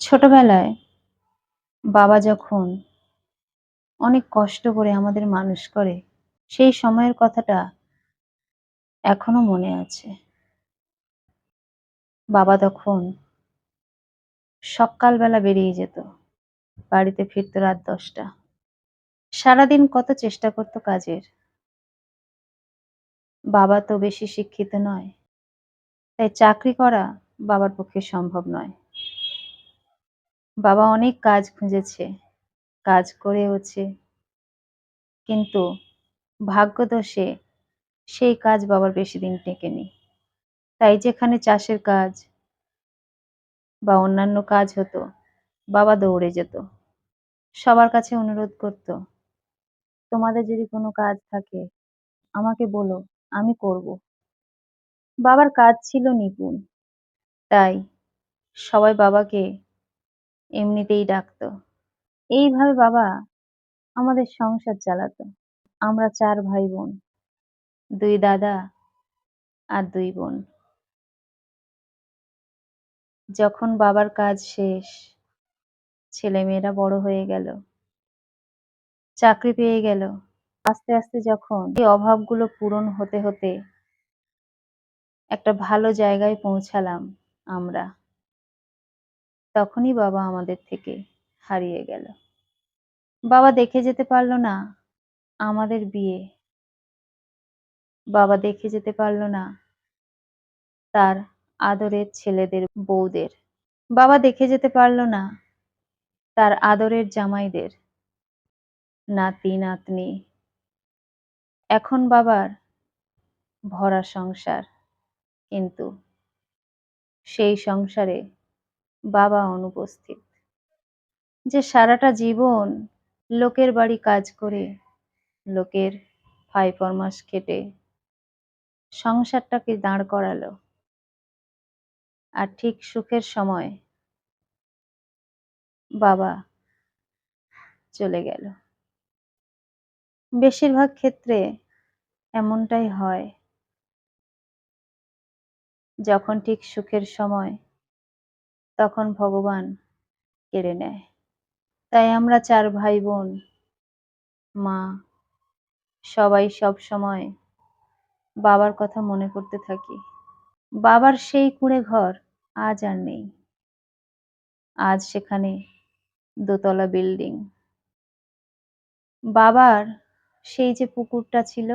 ছোটবেলায় বাবা যখন অনেক কষ্ট করে আমাদের মানুষ করে, সেই সময়ের কথাটা এখনও মনে আছে। বাবা তখন সকালবেলা বেরিয়ে যেত, বাড়িতে ফিরত রাত দশটা। সারাদিন কত চেষ্টা করত কাজের। বাবা তো বেশি শিক্ষিত নয়, তাই চাকরি করা বাবার পক্ষে সম্ভব নয়। বাবা অনেক কাজ খুঁজেছে, কাজ করেওছে কিন্তু ভাগ্যদোষে সেই কাজ বাবার বেশি দিন টেকেনি। তাই যেখানে চাষের কাজ বা অন্যান্য কাজ হতো, বাবা দৌড়ে যেত। সবার কাছে অনুরোধ করত, তোমাদের যদি কোনো কাজ থাকে, আমাকে বলো, আমি করব। বাবার কাজ ছিল নিপুণ। তাই সবাই বাবাকে এমনিতেই ডাকতো। এইভাবে বাবা আমাদের সংসার চালাতো। আমরা চার ভাই বোন দুই দাদা আর দুই বোন। যখন বাবার কাজ শেষ, ছেলেমেয়েরা বড় হয়ে গেল, চাকরি পেয়ে গেল, আস্তে আস্তে যখন এই অভাবগুলো পূরণ হতে হতে একটা ভালো জায়গায় পৌঁছালাম আমরা। তখনই বাবা আমাদের থেকে হারিয়ে গেল। বাবা দেখে যেতে পারল না আমাদের বিয়ে। বাবা দেখে যেতে পারল না তার আদরের ছেলেদের বউদের। বাবা দেখে যেতে পারল না তার আদরের জামাইদের নাতি, নাতনি। এখন বাবার ভরা সংসার, কিন্তু সেই সংসারে বাবা অনুপস্থিত। যে সারাটা জীবন লোকের বাড়ি কাজ করে, লোকের ফাই ফরমাস খেটে সংসারটাকে দাঁড় করালো। আর ঠিক সুখের সময় বাবা চলে গেল। বেশিরভাগ ক্ষেত্রে এমনটাই হয়, যখন ঠিক সুখের সময় তখন ভগবান কেড়ে নেয়। তাই আমরা চার ভাই বোন মা, সবাই সব সময় বাবার কথা মনে করতে থাকি। বাবার সেই কুঁড়ে ঘর আজ আর নেই। আজ সেখানে দোতলা বিল্ডিং। বাবার সেই যে পুকুরটা ছিল,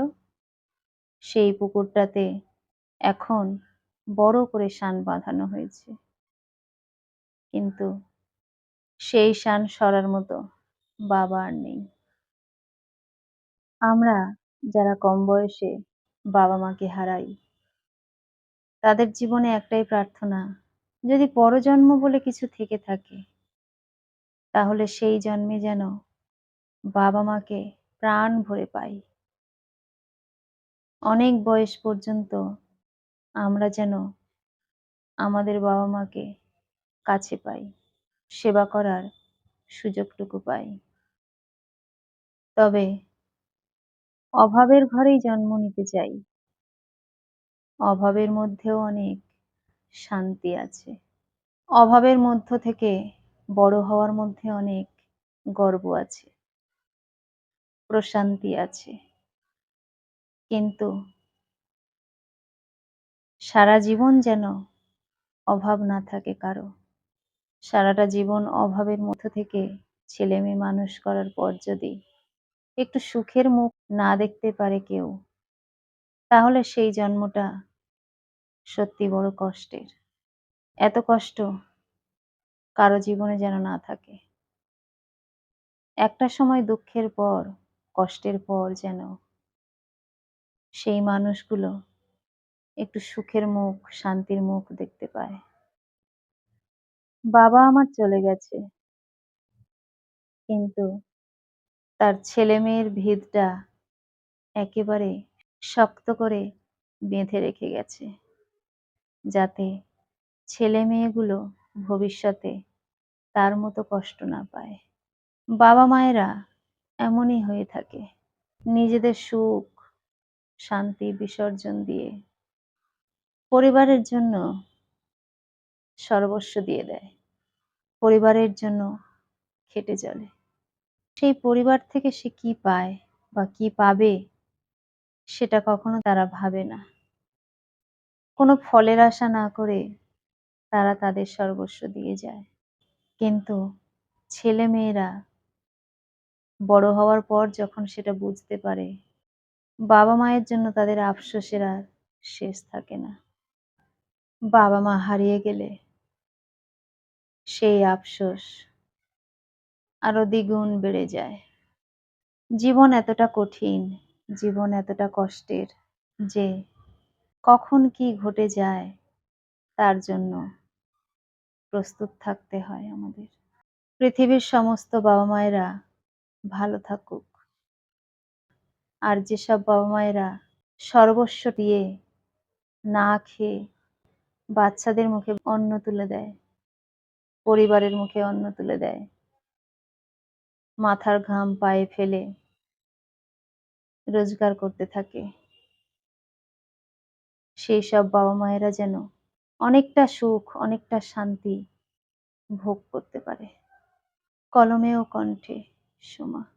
সেই পুকুরটাতে এখন বড় করে শান বাঁধানো হয়েছে। কিন্তু সেই শান সরার মতো বাবা আর নেই। আমরা যারা কম বয়সে বাবা মাকে হারাই, তাদের জীবনে একটাই প্রার্থনা, যদি পরজন্ম বলে কিছু থেকে থাকে, তাহলে সেই জন্মে যেন বাবা মাকে প্রাণ ভরে পাই। অনেক বয়স পর্যন্ত আমরা যেন আমাদের বাবা মাকে কাছে পাই। সেবা করার সুযোগটুকু পাই। তবে অভাবের ঘরেই জন্ম নিতে চাই। অভাবের মধ্যেও অনেক শান্তি আছে। অভাবের মধ্য থেকে বড় হওয়ার মধ্যে অনেক গর্ব আছে। প্রশান্তি আছে। কিন্তু সারা জীবন যেন অভাব না থাকে কারও। সারাটা জীবন অভাবের মধ্য থেকে ছেলে মেয়ে মানুষ করার পর যদি একটু সুখের মুখ না দেখতে পারে কেউ, তাহলে সেই জন্মটা সত্যি বড় কষ্টের। এত কষ্ট কারও জীবনে যেন না থাকে। একটা সময় দুঃখের পর, কষ্টের পর যেন সেই মানুষগুলো একটু সুখের মুখ, শান্তির মুখ দেখতে পায়। বাবা আমার চলে গেছে। কিন্তু তার ছেলে মেয়ের ভিতটা একেবারে শক্ত করে বেঁধে রেখে গেছে, যাতে ছেলে মেয়েগুলো ভবিষ্যতে তার মতো কষ্ট না পায়। বাবা মায়েরা এমনই হয়ে থাকে, নিজেদের সুখ, শান্তি, বিসর্জন দিয়ে পরিবারের জন্য সর্বস্ব দিয়ে দেয়। পরিবারের জন্য খেটে চলে। সেই পরিবার থেকে সে কি পায় বা কি পাবে, সেটা কখনো তারা ভাবে না। কোনো ফলের আশা না করে তারা তাদের সর্বস্ব দিয়ে যায়। কিন্তু ছেলে মেয়েরা বড় হওয়ার পর যখন সেটা বুঝতে পারে, বাবা মায়ের জন্য তাদের আফসোসের আর শেষ থাকে না। বাবা মা হারিয়ে গেলে সেই আফসোস আরও দ্বিগুণ বেড়ে যায়। জীবন এতটা কঠিন, জীবন এতটা কষ্টের যে কখন কি ঘটে যায় তার জন্য প্রস্তুত থাকতে হয় আমাদের। পৃথিবীর সমস্ত বাবা মায়েরা ভালো থাকুক। আর যেসব বাবা মায়েরা সর্বস্ব দিয়ে না খেয়ে বাচ্চাদের মুখে অন্ন তুলে দেয় পরিবারের মুখে অন্ন তুলে দেয়। মাথার ঘাম পায়ে ফেলে রোজগার করতে থাকে। সেই সব বাবা মায়েরা যেন অনেকটা সুখ, অনেকটা শান্তি ভোগ করতে পারে। কলমে ও কণ্ঠে, সোমা।